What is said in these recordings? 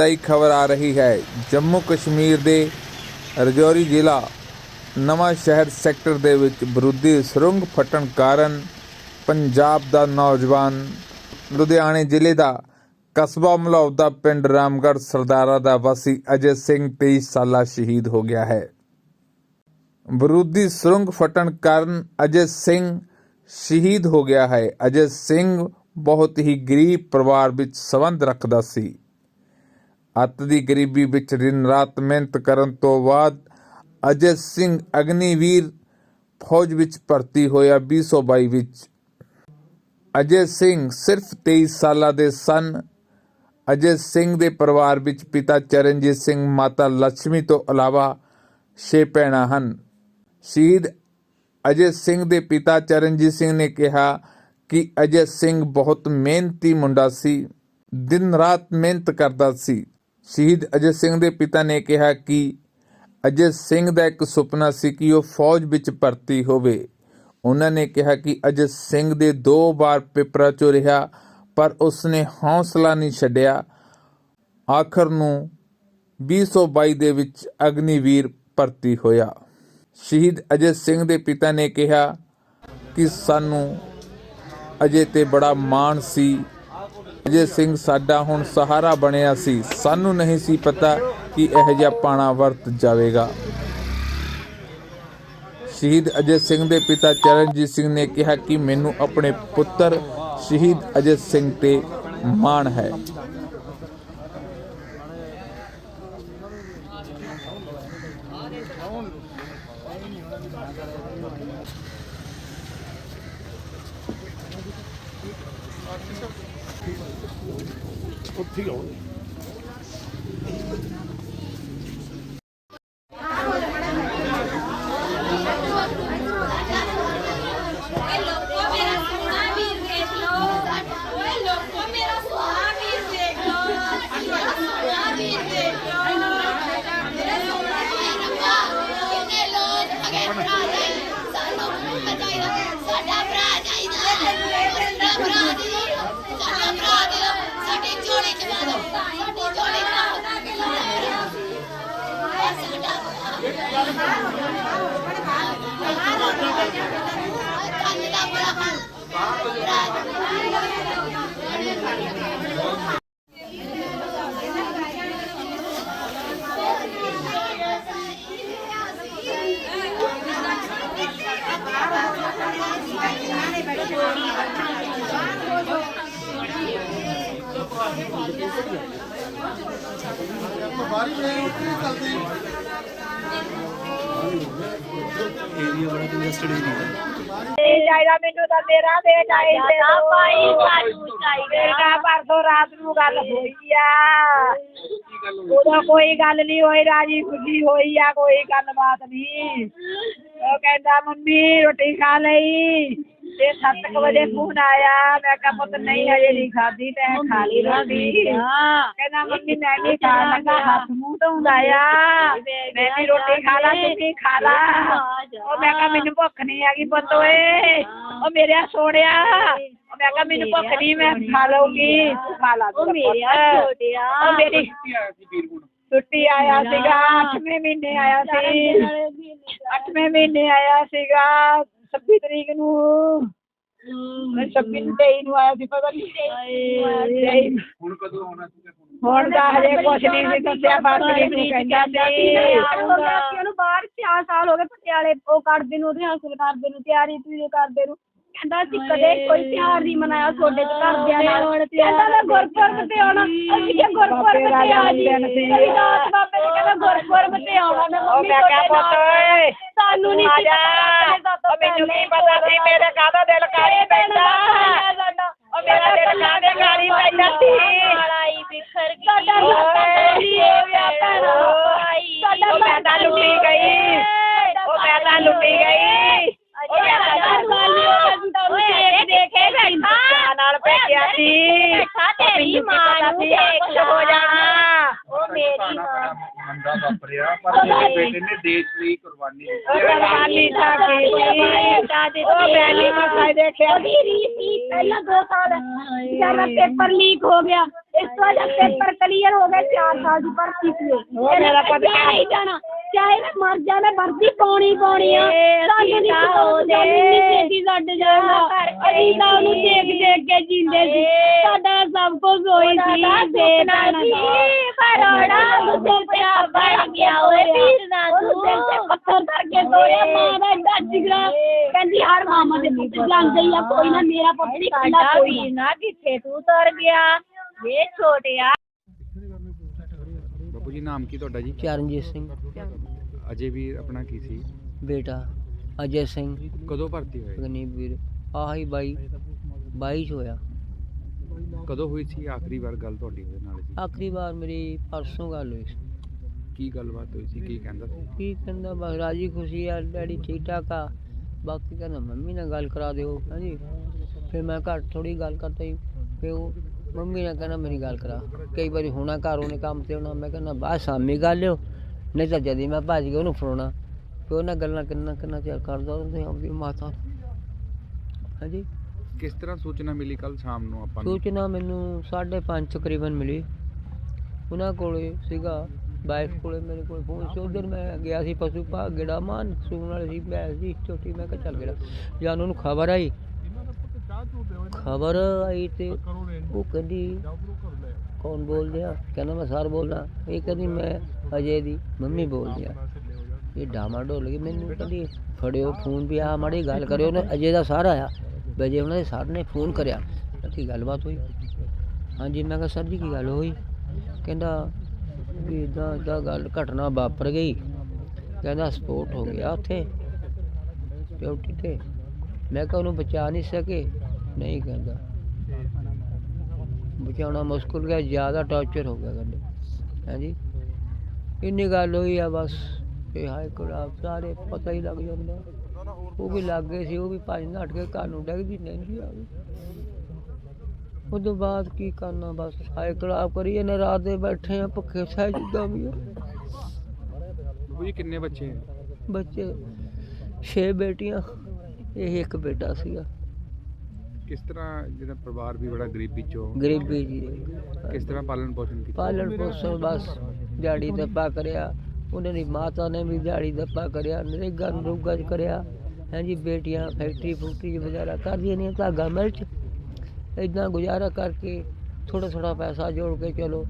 ਮੰਦਭਾਗੀ ਖਬਰ ਆ ਰਹੀ ਹੈ। ਜੰਮੂ ਕਸ਼ਮੀਰ ਦੇ ਰਜੌਰੀ ਜ਼ਿਲ੍ਹਾ ਨਵਾਂ ਸ਼ਹਿਰ ਸੈਕਟਰ ਦੇ ਵਿੱਚ ਬਰੂਦੀ ਸੁਰੰਗ ਫਟਣ ਕਾਰਨ ਪੰਜਾਬ ਦਾ ਨੌਜਵਾਨ ਲੁਧਿਆਣੇ ਜ਼ਿਲ੍ਹੇ ਦਾ ਕਸਬਾ ਮਲੌਦ ਦਾ ਪਿੰਡ ਰਾਮਗੜ੍ਹ ਸਰਦਾਰਾ ਦਾ ਵਾਸੀ ਅਜੇ ਸਿੰਘ 23 ਸਾਲਾ ਸ਼ਹੀਦ ਹੋ ਗਿਆ ਹੈ। ਬਰੂਦੀ ਸੁਰੰਗ ਫਟਣ ਕਾਰਨ ਅਜੇ ਸਿੰਘ ਸ਼ਹੀਦ ਹੋ ਗਿਆ ਹੈ। ਅਜੇ ਸਿੰਘ ਬਹੁਤ ਹੀ ਗਰੀਬ ਪਰਿਵਾਰ ਵਿੱਚ ਸੰਬੰਧ ਰੱਖਦਾ ਸੀ। ਅੱਤ ਦੀ ਗਰੀਬੀ ਵਿੱਚ ਦਿਨ ਰਾਤ ਮਿਹਨਤ ਕਰਨ ਤੋਂ ਬਾਅਦ ਅਜੇ ਸਿੰਘ ਅਗਨੀਵੀਰ ਫੌਜ ਵਿੱਚ ਭਰਤੀ ਹੋਇਆ 2022 ਵਿੱਚ। ਅਜੇ ਸਿੰਘ ਸਿਰਫ 23 ਸਾਲਾਂ ਦੇ ਸਨ। ਅਜੇ ਸਿੰਘ ਦੇ ਪਰਿਵਾਰ ਵਿੱਚ ਪਿਤਾ ਚਰਨਜੀਤ ਸਿੰਘ, ਮਾਤਾ ਲక్ష్ਮੀ ਤੋਂ ਇਲਾਵਾ ਛੇ ਭੈਣਾਂ ਹਨ। ਸ਼ਹੀਦ ਅਜੇ ਸਿੰਘ ਦੇ ਪਿਤਾ ਚਰਨਜੀਤ ਸਿੰਘ ਨੇ ਕਿਹਾ ਕਿ ਅਜੇ ਸਿੰਘ ਬਹੁਤ ਮਿਹਨਤੀ ਮੁੰਡਾ ਸੀ, ਦਿਨ ਰਾਤ ਮਿਹਨਤ ਕਰਦਾ ਸੀ। ਸ਼ਹੀਦ ਅਜੇ ਸਿੰਘ ਦੇ ਪਿਤਾ ਨੇ ਕਿਹਾ ਕਿ ਅਜੇ ਸਿੰਘ ਦਾ ਇੱਕ ਸੁਪਨਾ ਸੀ ਕਿ ਉਹ ਫੌਜ ਵਿੱਚ ਭਰਤੀ ਹੋਵੇ। ਉਹਨਾਂ ਨੇ ਕਿਹਾ ਕਿ ਅਜੇ ਸਿੰਘ ਦੇ ਦੋ ਵਾਰ ਪੇਪਰਾਂ ਚੋਂ ਰਿਹਾ, ਪਰ ਉਸਨੇ ਹੌਸਲਾ ਨਹੀਂ ਛੱਡਿਆ। ਆਖਰ ਨੂੰ 2022 ਦੇ ਵਿੱਚ ਅਗਨੀਵੀਰ ਭਰਤੀ ਹੋਇਆ। ਸ਼ਹੀਦ ਅਜੇ ਸਿੰਘ ਦੇ ਪਿਤਾ ਨੇ ਕਿਹਾ ਕਿ ਸਾਨੂੰ ਅਜੇ ਤੇ ਬੜਾ ਮਾਣ ਸੀ ਅਜੇ ਸਿੰਘ ਸਾਡਾ ਹੁਣ ਸਹਾਰਾ ਬਣਿਆ ਸੀ। ਸਾਨੂੰ ਨਹੀਂ ਸੀ ਪਤਾ ਕਿ ਇਹ ਜਿਹਾ ਪਾਣਾ ਵਰਤ ਜਾਵੇਗਾ। ਸ਼ਹੀਦ ਅਜੇ ਸਿੰਘ ਦੇ ਪਿਤਾ ਚਰਨਜੀਤ ਸਿੰਘ ਨੇ ਕਿਹਾ ਕਿ ਮੈਨੂੰ ਆਪਣੇ ਪੁੱਤਰ ਸ਼ਹੀਦ ਅਜੇ ਸਿੰਘ ਤੇ ਮਾਣ ਹੈ। ਓਏ ਬਾਹਰ ਹੀ ਬਣਾਏ ਉੱਤੇ ਚੱਲਦੇ ਕੰਨ ਦਾ ਭਰਾ ਨਹੀਂ ਚਾਹੀਦਾ ਮੈਨੂੰ ਤਾਂ ਮੇਰਾ ਬੇਟਾ ਹੀ ਦੇ ਚਾਹੀਦਾ ਦਿਓ। ਭਾਈ, ਸਾਨੂੰ ਚਾਹੀਦਾ। ਬੇਟਾ ਪਰਸੋਂ ਰਾਤ ਨੂੰ ਗੱਲ ਹੋਈ ਆ ਉਦੋਂ ਕੋਈ ਗੱਲ ਨਹੀਂ ਹੋਈ ਰਾਜੀ ਖੁਸ਼ੀ ਹੋਈ ਆ ਕੋਈ ਗੱਲਬਾਤ ਨਹੀਂ ਉਹ ਕਹਿੰਦਾ ਮੰਮੀ ਰੋਟੀ ਖਾ ਲਈ ਤੇ 7 ਵਜੇ ਫੋਨ ਆਇਆ ਮੈਂ ਕਿਹਾ ਪੁੱਤ ਨਹੀਂ ਹਜੇ ਨਹੀਂ ਖਾਦੀ ਤੇ ਖਾ ਲਈ ਰੋਟੀ ਕਹਿੰਦਾ ਮੰਮੀ ਮੈਂ ਵੀ ਖਾਣ ਲੱਗਾ ਹੱਥ ਮੂੰਹ ਧੋਂਦਾ ਆ ਮੈਂ ਵੀ ਰੋਟੀ ਖਾ ਲਾ ਤੂੰ ਵੀ ਖਾ ਲਾ ਉਹ ਮੈਂ ਕਿਹਾ ਮੈਨੂੰ ਭੁੱਖ ਨਹੀਂ ਹੈਗੀ ਪੁੱਤ ਓਏ ਉਹ ਮੇਰੇ ਸੋਹਣਿਆ ਉਹ ਮੈਂ ਕਿਹਾ ਮੈਨੂੰ ਭੁੱਖ ਨਹੀਂ ਮੈਂ ਖਾ ਲਊਗੀ ਤੂੰ ਖਾ ਲਾ ਉਹ ਮੇਰੇ ਆ ਛੋਟਿਆ ਉਹ ਮੇਰੀ ਛੁੱਟੀ ਆਇਆ ਸੀਗਾ 8ਵੇਂ ਮਹੀਨੇ ਆਇਆ ਸੀ 8ਵੇਂ ਮਹੀਨੇ ਆਇਆ ਸੀਗਾ 26 ਤਰੀਕ ਨੂੰ। 26 23 ਨੂੰ ਆਇਆ ਸੀ ਪਤਾ ਨਹੀਂ ਹੁਣ ਕਦੋਂ ਆਉਣਾ ਸੀਗਾ ਹੁਣ? ਤਾਂ ਹਜੇ ਕੁਛ ਨਹੀਂ ਸੀ ਦੱਸਿਆ ਫਰਵਰੀ ਨੂੰ ਕਹਿੰਦਾ ਸੀ। ਉਹਨੂੰ ਬਾਹਰ 4 ਸਾਲ ਹੋ ਗਏ ਪਟਿਆਲੇ ਉਹ ਕਰਦੇ ਨੂੰ ਉਹਦੇ ਹਾਸਲ ਕਰਦੇ ਨੂੰ ਤਿਆਰੀ ਤੁਰੀ ਕਰਦੇ ਨੂੰ। ਕਹਿੰਦਾ ਅਸੀਂ ਕਦੇ ਕੋਈ ਤਿਉਹਾਰ ਨਹੀਂ ਮਨਾਇਆ ਤੁਹਾਡੇ ਤੇ ਘਰਦਿਆਂ ਨਾਲ। ਕਹਿੰਦਾ ਮੈਂ ਗੁਰਪੁਰਬ ਤੇ ਆਉਣਾ ਅਸੀਂ ਕਿਹਾ ਗੁਰਪੁਰਬ ਤੇ ਆ ਜੀ। ਦਾਸ ਬਾਬੇ ਨੇ ਕਹਿੰਦਾ ਗੁਰਪੁਰਬ ਤੇ ਆਉਣਾ ਮੈਂ ਉਹ ਮੰਮੀ ਮੈਂ ਕਿਹਾ ਤੁਹਾਡੇ ਪੁੱਤ ਸਾਨੂੰ ਨਹੀਂ ਸੀ ਪਤਾ ਮੈਨੂੰ ਕੀ ਪਤਾ ਸੀ ਮੇਰੇ ਕਾਹਦਾ ਦਿਲ ਕਾਲੀ ਪੈਂਦਾ? ਉਹ ਮੇਰਾ ਦਿਲ ਕਾਹਦੇ ਕਾਲੀ ਪੈਂਦਾ ਸੀ? ਮਾਲਾਈ ਬਿਖਰ ਗਈ। ਸਾਡਾ ਮੈਂ ਤਾਂ ਲੁੱਟੀ ਗਈ। ਉਹ ਮੈਂ ਤਾਂ ਲੁੱਟੀ ਗਈ। 4 ਸਾਲ ਜ਼ਿਆਦਾ ਪੇਪਰ ਲੀਕ ਹੋ ਗਿਆ ਇਸ ਤੋਂ ਜਦ ਪੇਪਰ ਕਲੀਅਰ ਹੋ ਗਿਆ ਚਾਰ ਸਾਲ ਦੀ ਭਰਤੀ ਸੀ। ਉਹ ਜਾਣਾ। ਚਾਹੇ ਮੈਂ ਮਰ ਜਾਣਾ ਵਰਦੀ ਪਾਉਣੀ ਪਾਉਣੀ ਆ। ਸਾਨੂੰ ਨਹੀਂ ਪਤਾ ਉਹਦੇ ਉਹਦੇ ਛੇਤੀ ਛੱਡ ਜਾਣਾ ਅਸੀਂ ਤਾਂ ਉਹਨੂੰ ਦੇਖ ਦੇਖ ਕੇ ਜਿੰਦੇ ਸੀ। ਸਾਡਾ ਸਭ ਕੁਝ ਹੋਈ ਸੀ। ਦੇ ਦੇਣਾ ਪਰੋੜਾ ਸਿਰ ਤੇ ਬਣ ਗਿਆ ਓਏ ਵੀਰ ਨਾ ਤੂੰ ਪੱਥਰ ਧਰ ਕੇ ਸੋਇਆ। ਮਾਂ ਦਾ ਏਡਾ ਜਿਗਰਾ ਕਹਿੰਦੀ ਹਰ ਮਾਮਾ ਦੇ ਪੁੱਤ ਜਾਂਦੇ ਹੀ ਆ ਕੋਈ ਨਾ ਮੇਰਾ ਪੁੱਤ ਨਹੀਂ ਕੱਲਾ ਕੋਈ ਵੀਰ ਨਾ ਕਿੱਥੇ ਤੂੰ ਤਰ ਗਿਆ। ਇਹ ਛੋਟਿਆ। ਬਾਪੂ ਜੀ ਨਾਮ ਕੀ ਤੁਹਾਡਾ ਜੀ? ਚਰਨਜੀਤ ਸਿੰਘ। ਅਜੇ ਵੀਰ ਆਪਣਾ ਕੀ ਸੀ? ਬੇਟਾ ਅਜੇ ਸਿੰਘ। ਕਦੋਂ ਭਰਤੀ ਹੋਏ? ਗਨੀਵੀਰ ਆਹੀ ਬਾਈ ਬਾਈ ਚ ਹੋਇਆ। ਕਦੋਂ ਹੋਈ ਸੀ? ਆਖਰੀ ਵਾਰ ਗੱਲ ਤੁਹਾਡੀ ਉਹਦੇ ਨਾਲ ਜੀ ਆਖਰੀ ਵਾਰ ਮੇਰੀ ਪਰਸੋਂ ਗੱਲ ਹੋਈ ਸੀ। ਕੀ ਗੱਲਬਾਤ ਹੋਈ ਸੀ? ਕੀ ਕਹਿੰਦਾ ਸੀ? ਕੀ ਕਹਿੰਦਾ? ਬਸ ਰਾਜੀ ਖੁਸ਼ੀ ਆ ਡੈਡੀ ਠੀਕ ਠਾਕ ਆ। ਬਾਕੀ ਕਹਿੰਦਾ ਮੰਮੀ ਨਾਲ ਗੱਲ ਕਰਾ ਦਿਓ। ਹਾਂਜੀ। ਫਿਰ ਮੈਂ ਘੱਟ ਥੋੜੀ ਗੱਲ ਕਰਤਾ ਸੀ ਫਿਰ ਉਹ ਮੰਮੀ ਨਾਲ ਕਹਿੰਦਾ ਮੇਰੀ ਗੱਲ ਕਰਾ। ਕਈ ਵਾਰੀ ਹੋਣਾ ਘਰ ਉਹਨੇ ਕੰਮ ਤੇ ਹੋਣਾ ਮੈਂ ਕਹਿੰਦਾ ਬਾਅਦ ਸ਼ਾਮੀ ਗੱਲ ਲਿਓ ਨਹੀਂ ਤਾਂ ਜਦੀ ਮੈਂ ਭੱਜ ਉਹਨੂੰ ਫੜਾਉਣਾ। ਫਿਰ ਉਹਨਾਂ ਗੱਲਾਂ ਕਿੰਨਾ ਕਿੰਨਾ ਚਿਰ ਕਰਦਾ ਉਹਦੇ ਆਪਦੀ ਮਾਤਾ। ਨੂੰ। ਹਾਂਜੀ? ਕਿਸ ਤਰ੍ਹਾਂ ਸੂਚਨਾ ਮਿਲੀ ਕੱਲ ਸ਼ਾਮ ਨੂੰ ਆਪਾਂ ਨੂੰ? ਸੂਚਨਾ ਮੈਨੂੰ 5:30 ਤਕਰੀਬਨ ਮਿਲੀ। ਉਹਨਾਂ ਕੋਲੇ ਸੀਗਾ ਵਾਈਫ ਕੋਲੇ ਮੇਰੇ ਕੋਲ ਫੋਨ ਸੀ। ਉਧਰ ਮੈਂ ਗਿਆ ਸੀ ਪਸ਼ੂ ਪਾ ਗੇੜਾ ਮਾਨ ਸੂਣ ਵਾਲੇ ਸੀ ਮੈਂ ਸੀ ਛੋਟੀ ਮੈਂ ਕਿਹਾ ਚੱਲ ਗੇੜਾ। ਜਾਨ ਉਹਨੂੰ ਖਬਰ ਆਈ। ਖਬਰ ਆਈ ਤੇ ਉਹ ਕਹਿੰਦੀ ਕੌਣ ਬੋਲਦੇ ਆ ਕਹਿੰਦਾ ਮੈਂ ਸਰ ਬੋਲਦਾ। ਇਹ ਕਹਿੰਦੀ ਮੈਂ ਅਜੇ ਦੀ ਮੰਮੀ ਬੋਲਦੀ ਆ ਇਹ ਡਾਮਾ ਡੋਲ ਗਈ ਮੈਨੂੰ ਕਹਿੰਦੀ, ਫੜਿਓ ਫੋਨ ਵੀ ਆ ਮਾੜੀ ਗੱਲ ਕਰਿਓ ਨਾ, ਅਜੇ ਦਾ ਸਾਰ ਆਇਆ। ਵਜੇ ਉਹਨਾਂ ਦੇ ਸਰ ਨੇ ਫੋਨ ਕਰਿਆ। ਤਾਂ ਕੀ ਗੱਲਬਾਤ ਹੋਈ। ਹਾਂਜੀ, ਮੈਂ ਕਿਹਾ, ਸਰ ਜੀ, ਕੀ ਗੱਲ ਹੋਈ? ਕਹਿੰਦਾ, ਵੀ ਇਦਾਂ ਇਦਾਂ ਗੱਲ ਘਟਨਾ ਵਾਪਰ ਗਈ। ਕਹਿੰਦਾ, ਸਪੋਰਟ ਹੋ ਗਿਆ ਉੱਥੇ, ਡਿਊਟੀ ਤੇ। ਮੈਂ ਕਿਹਾ, ਉਹਨੂੰ ਬਚਾ ਨਹੀਂ ਸਕੇ। ਨਹੀਂ ਕਹਿੰਦਾ। ਬਚਾਉਣਾ ਮੁਸ਼ਕਲ ਗਿਆ ਜ਼ਿਆਦਾ ਟੌਰਚਰ ਹੋ ਗਿਆ ਕਹਿੰਦੇ ਹਾਂਜੀ ਇੰਨੀ ਗੱਲ ਹੋਈ ਆ ਬਸ ਇਹ ਹਾਈ ਕੋਰਟ ਸਾਰੇ ਪਤਾ ਹੀ ਲੱਗ ਜਾਂਦਾ। ਉਹ ਵੀ ਲੱਗ ਗਏ ਸੀ ਉਹ ਵੀ ਭੱਜ ਨੱਠ ਕੇ ਘਰ ਨੂੰ ਡੈਗਦੀ ਨਹਿੰਦੀ ਆ ਗਈ ਤੋਂ ਬਾਅਦ ਕੀ ਕਰਨਾ ਬਸ ਹਾਈ ਕੋਰਟ ਕਰੀਏ ਨਾ ਰਾਤ ਦੇ ਬੈਠੇ ਆ ਭੁੱਖੇ ਸਹਿ ਜਿੱਦਾਂ ਵੀ ਆ। ਜੀ ਕਿੰਨੇ ਬੱਚੇ ਬੱਚੇ ਛੇ ਬੇਟੀਆਂ ਇਹ ਇੱਕ ਬੇਟਾ ਸੀਗਾ। ਕਿਸ ਤਰ੍ਹਾਂ ਜਿਹੜਾ ਪਰਿਵਾਰ ਵੀ ਬੜਾ ਗਰੀਬੀ ਚੋਂ ਗਰੀਬੀ ਜੀ। ਕਿਸ ਤਰ੍ਹਾਂ ਪਾਲਣ ਪੋਸ਼ਣ ਕੀਤਾ? ਪਾਲਣ ਪੋਸ਼ਣ ਬਸ ਦਿਹਾੜੀ ਦੱਪਾ ਕਰਿਆ। ਉਹਨਾਂ ਦੀ ਮਾਤਾ ਨੇ ਵੀ ਦਿਹਾੜੀ ਦੱਪਾ ਕਰਿਆ ਨਰੇਗਾ ਨਰੂਗਾ ਚ ਕਰਿਆ। ਹਾਂਜੀ ਬੇਟੀਆਂ ਫੈਕਟਰੀ ਫੂਕਟਰੀ ਵਗੈਰਾ ਕਰਦੀਆਂ ਨੇ ਧਾਗਾ ਮਿਲ ਚ। ਇਦਾਂ ਗੁਜ਼ਾਰਾ ਕਰਕੇ ਥੋੜਾ ਥੋੜਾ ਪੈਸਾ ਜੋੜ ਕੇ ਚਲੋ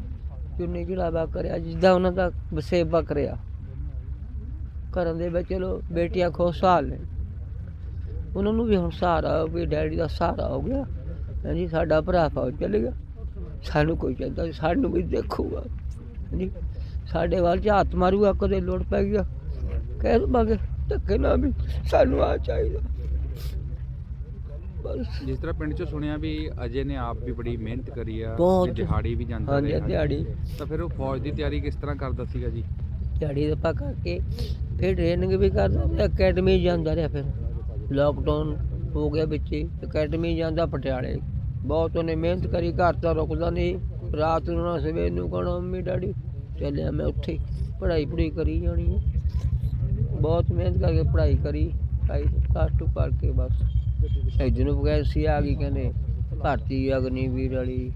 ਚੁੰਨੀ ਚੜਾਵਾ ਕਰਿਆ ਜਿੱਦਾਂ ਉਹਨਾਂ ਦਾ ਵਸੇਬਾ ਕਰਿਆ। ਕਰਨ ਦੇ ਵਿੱਚ ਚਲੋ ਬੇਟੀਆਂ ਖੁਸ਼ਹਾਲ ਨੇ। ਉਹਨਾਂ ਨੂੰ ਵੀ ਹੁਣ ਸਹਾਰਾ ਵੀ ਡੈਡੀ ਦਾ ਸਹਾਰਾ ਹੋ ਗਿਆ। ਹਾਂਜੀ ਸਾਡਾ ਭਰਾ ਫੌਜ ਚਲੇ ਗਿਆ। ਸਾਨੂੰ ਕੋਈ ਕਹਿੰਦਾ ਸਾਨੂੰ ਵੀ ਦੇਖੂਗਾ। ਹਾਂਜੀ ਸਾਡੇ ਵੱਲ ਹੱਥ ਮਾਰੂਗਾ ਕਦੇ ਲੋੜ ਪੈ ਗਿਆ ਕਹਿ ਦਵਾਂਗੇ ਧੱਕੇ ਨਾ ਵੀ ਸਾਨੂੰ ਆ ਚਾਹੀਦਾ। ਬਸ। ਜਿਸ ਤਰ੍ਹਾਂ ਪਿੰਡ ਚੋਂ ਸੁਣਿਆ ਵੀ ਅਜੇ ਨੇ ਆਪ ਵੀ ਬੜੀ ਮਿਹਨਤ ਕਰੀ ਆ ਬਹੁਤ। ਦਿਹਾੜੀ ਵੀ ਜਾਂਦਾ ਹਾਂਜੀ ਰਿਹਾ। ਦਿਹਾੜੀ। ਤਾਂ ਫਿਰ ਉਹ ਫੌਜ ਦੀ ਤਿਆਰੀ ਕਿਸ ਤਰ੍ਹਾਂ ਕਰਦਾ ਸੀਗਾ ਜੀ? ਦਿਹਾੜੀ ਦਾ ਪਾ ਕਰਕੇ ਫਿਰ ਟ੍ਰੇਨਿੰਗ ਵੀ ਕਰਦਾ ਤੇ ਅਕੈਡਮੀ ਜਾਂਦਾ ਰਿਹਾ ਫਿਰ। ਲੋਕਡਾਊਨ ਹੋ ਗਿਆ ਵਿੱਚ ਹੀ। ਅਕੈਡਮੀ ਜਾਂਦਾ ਪਟਿਆਲੇ। ਬਹੁਤ ਉਹਨੇ ਮਿਹਨਤ ਕਰੀ ਘਰ ਤਾਂ ਰੁਕਦਾ ਨਹੀਂ। ਰਾਤ ਨੂੰ ਨਾ ਸਵੇਰ ਨੂੰ ਕਹਣਾ ਮੰਮੀ ਡੈਡੀ ਚੱਲਿਆ ਮੈਂ ਉੱਥੇ ਪੜ੍ਹਾਈ ਪੜ੍ਹਾਈ ਕਰੀ ਜਾਣੀ ਹੈ। ਬਹੁਤ ਮਿਹਨਤ ਕਰਕੇ ਪੜ੍ਹਾਈ ਕਰੀ ਪੜ੍ਹਾਈ ਪਲੱਸ ਟੂ ਕਰਕੇ ਬਸ। ਇੱਧਰ ਨੂੰ ਵੈਕੈਂਸੀ ਆ ਗਈ ਕਹਿੰਦੇ ਭਰਤੀ ਅਗਨੀਵੀਰ ਵਾਲੀ।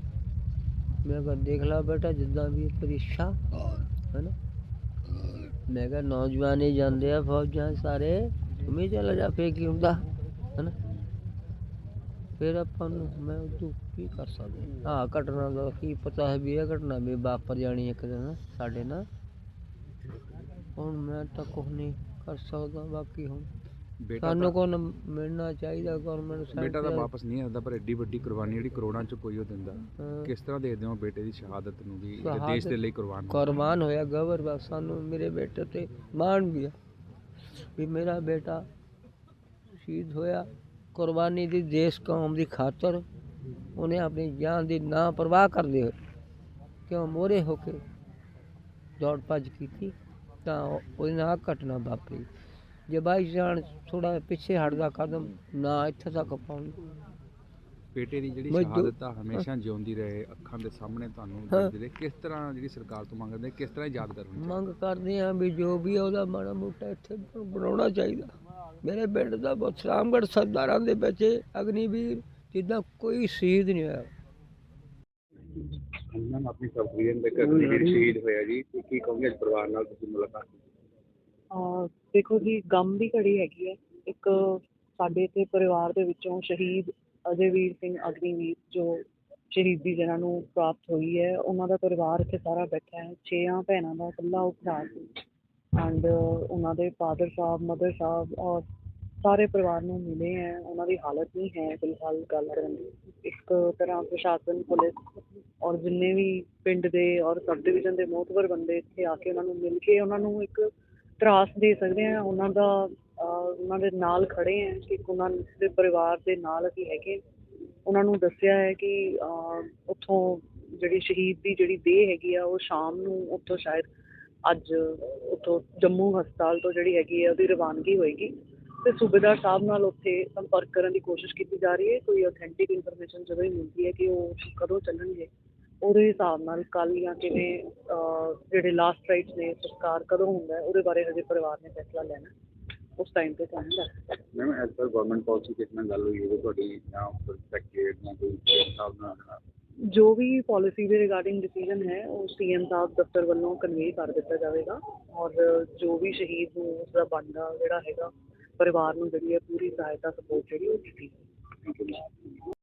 ਮੈਂ ਕਿਹਾ ਦੇਖ ਲਾ ਬੇਟਾ ਜਿੱਦਾਂ ਵੀ ਪਰੀਖਾ ਹੈਨਾ? ਮੈਂ ਕਿਹਾ ਨੌਜਵਾਨ ਹੀ ਜਾਂਦੇ ਆ ਫੌਜਾਂ ਸਾਰੇ। ਵੀ ਚਲਾ ਜਾ ਫੇਰ ਕੀ ਹੁੰਦਾ ਹੈਨਾ? ਫਿਰ ਆਪਾਂ ਨੂੰ ਮੈਂ ਤੂੰ ਕੀ ਕਰ ਸਕਦਾ? ਹਾਂ ਘਟਨਾ ਦਾ ਕੀ ਪਤਾ ਹੈ ਵੀ ਇਹ ਘਟਨਾ ਵੀ ਵਾਪਰ ਜਾਣੀ ਇੱਕ ਦਿਨ ਸਾਡੇ ਨਾਲ? ਹੁਣ ਮੈਂ ਤਾਂ ਕੁਛ ਨਹੀਂ ਕਰ ਸਕਦਾ ਬਾਕੀ ਹੁਣ ਬੇਟਾ ਸਾਨੂੰ ਤਾਂ- ਕੋਲ ਮਿਲਣਾ ਚਾਹੀਦਾ ਗਵਰਨਮੈਂਟ ਬੇਟਾ ਤਾਂ ਵਾਪਸ ਨਹੀਂ ਆਉਂਦਾ ਪਰ ਐਡੀ ਵੱਡੀ ਕੁਰਬਾਨੀ ਜਿਹੜੀ ਕਰੋੜਾਂ ਚ ਕੋਈ ਉਹ ਦਿੰਦਾ। ਕਿਸ ਤਰ੍ਹਾਂ ਦੇਖਦੇ ਹੋ ਬੇਟੇ ਦੀ ਸ਼ਹਾਦਤ ਨੂੰ ਵੀ ਦੇਸ਼ ਦੇ ਲਈ ਕੁਰਬਾਨ? ਕੁਰਬਾਨ ਹੋਇਆ ਗਵਰ ਬਸ ਸਾਨੂੰ ਮੇਰੇ ਬੇਟੇ ਤੇ ਮਾਣ ਵੀ ਆ। ਵੀ ਮੇਰਾ ਬੇਟਾ ਸ਼ਹੀਦ ਹੋਇਆ। ਕੁਰਬਾਨੀ ਦੀ ਦੇਸ਼ ਕੌਮ ਦੀ ਖਾਤਰ ਉਹਨੇ ਆਪਣੀ ਜਾਨ ਦੀ ਨਾ ਪਰਵਾਹ ਕਰਦੇ ਹੋਏ ਕਿਉਂ ਮੋਰੇ ਹੋ ਕੇ ਦੌੜ ਭੱਜ ਕੀਤੀ, ਤਾਂ ਉਹਦੇ ਨਾਲ ਘਟਨਾ ਵਾਪਰੀ। ਜੇ ਬਾਈ ਜਾਨ ਥੋੜਾ ਪਿੱਛੇ ਹਟਦਾ ਕਦਮ, ਨਾ ਇੱਥੇ ਤੱਕ ਪਹੁੰਚ ਬੇਟੇ ਦੀ ਜਿਹੜੀ ਮਜ਼ਦੂਰ- ਸ਼ਹਾਦਤ ਆ ਹਮੇਸ਼ਾ ਜਿਉਂਦੀ ਰਹੇ ਅੱਖਾਂ ਦੇ ਸਾਹਮਣੇ ਤੁਹਾਨੂੰ ਹਾਂ। ਦੇਖਦੇ ਰਹੇ। ਕਿਸ ਤਰ੍ਹਾਂ ਜਿਹੜੀ ਸਰਕਾਰ ਤੋਂ ਮੰਗਦੇ ਕਿਸ ਤਰ੍ਹਾਂ ਯਾਦ ਕਰਨੀ ਮੰਗ ਕਰਦੇ ਆ ਵੀ ਜੋ ਵੀ ਆ ਉਹਦਾ ਮਾੜਾ ਮੋਟਾ ਇੱਥੇ ਬਣਾਉਣਾ ਚਾਹੀਦਾ। ਮੇਰੇ ਪਿੰਡ ਦਾ ਬਹੁਤ ਰਾਮਗੜ੍ਹ ਸਰਦਾਰਾਂ ਦੇ ਵਿੱਚ ਅਗਨੀਵੀਰ ਜਿੱਦਾਂ ਕੋਈ ਸ਼ਹੀਦ ਨਹੀਂ ਹੋਇਆ। ਮੈਮ ਆਪਣੀ ਸਬਜ਼ੀਆਂ ਦੇ ਘਰ ਦੇ ਜਿਹੜੇ ਸ਼ਹੀਦ ਹੋਇਆ ਜੀ। ਤੇ ਕੀ ਕਹੋਗੇ ਅੱਜ ਪਰਿਵਾਰ ਨਾਲ ਤੁਸੀਂ ਮੁਲਾਕਾਤ? ਕੀਤੀ ਅਹ ਦੇਖੋ ਜੀ ਗਮ ਦੀ ਘੜੀ ਹੈਗੀ ਹੈ। ਇੱਕ ਸਾਡੇ ਤੇ ਪਰਿਵਾਰ ਦੇ ਵਿੱਚੋਂ ਸ਼ਹੀਦ ਅਜੇਵੀਰ ਸਿੰਘ ਅਗਨੀਵੀਰ ਜੋ ਸ਼ਹੀਦੀ ਜਿਹਨਾਂ ਨੂੰ ਪ੍ਰਾਪਤ ਹੋਈ ਹੈ, ਉਹਨਾਂ ਦਾ ਪਰਿਵਾਰ ਇੱਥੇ ਸਾਰਾ ਬੈਠਾ ਹੈ, ਛੇਆਂ ਭੈਣਾਂ ਦਾ ਇਕੱਲਾ ਉਹ ਭਰਾ ਸੀ ਐਂਡ ਉਹਨਾਂ ਦੇ ਫਾਦਰ ਸਾਹਿਬ ਮਦਰ ਸਾਹਿਬ ਔਰ ਸਾਰੇ ਪਰਿਵਾਰ ਨੂੰ ਮਿਲੇ ਹੈ, ਉਹਨਾਂ ਦੀ ਹਾਲਤ ਨਹੀਂ ਹੈ ਫਿਲਹਾਲ ਗੱਲ ਕਰਨ ਦੀ। ਇੱਕ ਤਰ੍ਹਾਂ ਪ੍ਰਸ਼ਾਸਨ, ਪੁਲਿਸ ਔਰ ਜਿੰਨੇ ਵੀ ਪਿੰਡ ਦੇ ਔਰ ਸਬ ਡਿਵੀਜ਼ਨ ਦੇ ਮੋਹਤਵਰ ਬੰਦੇ ਇੱਥੇ ਆ ਕੇ ਉਹਨਾਂ ਨੂੰ ਮਿਲ ਕੇ ਉਹਨਾਂ ਨੂੰ ਇੱਕ ਤਰਾਸ ਦੇ ਸਕਦੇ ਆ ਉਹਨਾਂ ਦਾ ਉਹਨਾਂ ਦੇ ਨਾਲ ਖੜੇ ਆ, ਕਿ ਉਹਨਾਂ ਦੇ ਪਰਿਵਾਰ ਦੇ ਨਾਲ ਅਸੀਂ ਹੈਗੇ ਉਹਨਾਂ ਨੂੰ ਦੱਸਿਆ ਹੈ ਕਿ ਉੱਥੋਂ ਜਿਹੜੀ ਸ਼ਹੀਦ ਦੀ ਜਿਹੜੀ ਦੇਹ ਹੈਗੀ ਆ, ਉਹ ਸ਼ਾਮ ਨੂੰ ਉੱਥੋਂ ਸ਼ਾਇਦ ਅੱਜ ਉੱਥੋਂ ਜੰਮੂ ਹਸਪਤਾਲ ਤੋਂ ਜਿਹੜੀ ਹੈਗੀ ਹੈ ਉਹਦੀ ਰਵਾਨਗੀ ਹੋਏਗੀ। ਤੇ ਸੂਬੇਦਾਰ ਸਾਹਿਬ ਨਾਲ ਉੱਥੇ ਸੰਪਰਕ ਕਰਨ ਦੀ ਕੋਸ਼ਿਸ਼ ਕੀਤੀ ਜਾ ਰਹੀ ਹੈ। ਕੋਈ ਆਥੈਂਟਿਕ ਇਨਫੋਰਮੇਸ਼ਨ ਜਦੋਂ ਹੀ ਮਿਲਦੀ ਹੈ ਕਿ ਉਹ ਕਦੋਂ ਚੱਲਣਗੇ, ਉਹਦੇ ਹਿਸਾਬ ਨਾਲ ਕੱਲ ਜਾਂ ਕਿਵੇਂ ਜਿਹੜੇ ਲਾਸਟ ਰਾਈਟਸ ਨੇ ਸਰਕਾਰ ਕਦੋਂ ਹੁੰਦਾ ਹੈ, ਉਹਦੇ ਬਾਰੇ ਹਜੇ ਪਰਿਵਾਰ ਨੇ ਫੈਸਲਾ ਲੈਣਾ। ਉਸ ਟਾਈਮ ਤੇ ਤੁਹਾਨੂੰ ਦੱਸ ma'am as per government policy ਕਿਸ ਨਾਲ ਗੱਲ ਹੋਈ ਹੋਵੇ ਤੁਹਾਡੀ ਜਾਂ ਪ੍ਰਸਪੈਕਟਿਵ ਜਾਂ ਕੋਈ ਹਿਸਾਬ ਨਾਲ? ਜੋ ਵੀ ਪਾਲਿਸੀ ਦੇ ਰਿਗਾਰਡਿੰਗ ਡਿਸੀਜਨ ਹੈ ਉਹ ਸੀਐਮ ਸਾਹਿਬ ਦਫ਼ਤਰ ਵੱਲੋਂ ਕਨਵੇ ਕਰ ਦਿੱਤਾ ਜਾਵੇਗਾ। ਔਰ ਜੋ ਵੀ ਸ਼ਹੀਦ ਨੂੰ ਉਸ ਦਾ ਬਣਦਾ ਜਿਹੜਾ ਹੈਗਾ ਪਰਿਵਾਰ ਨੂੰ ਜਿਹੜੀ ਹੈ ਪੂਰੀ ਸਹਾਇਤਾ ਸਪੋਰਟ ਜਿਹੜੀ ਉਹ ਦਿੱਤੀ